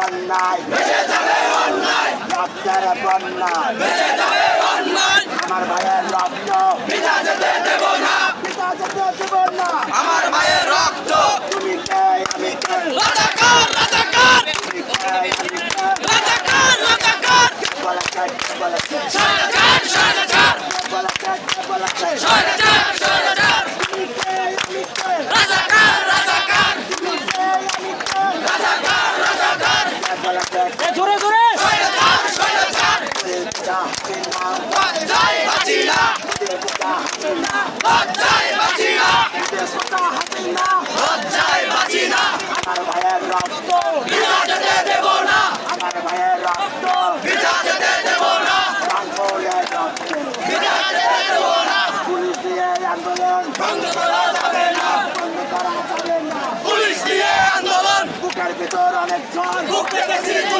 অন্যায় বেঁচে যাবে অন্যায় আপনার অন্যায় বেঁচে যাবে অন্যায় আমার ভাইয়ের রক্ত। জোরে জোরে। আমার ভাইয়ের রক্ত দেব না আমার ভাইয়ের রক্ত দেব না রক্ত পুলিশ দিয়ে আন্দোলন 私で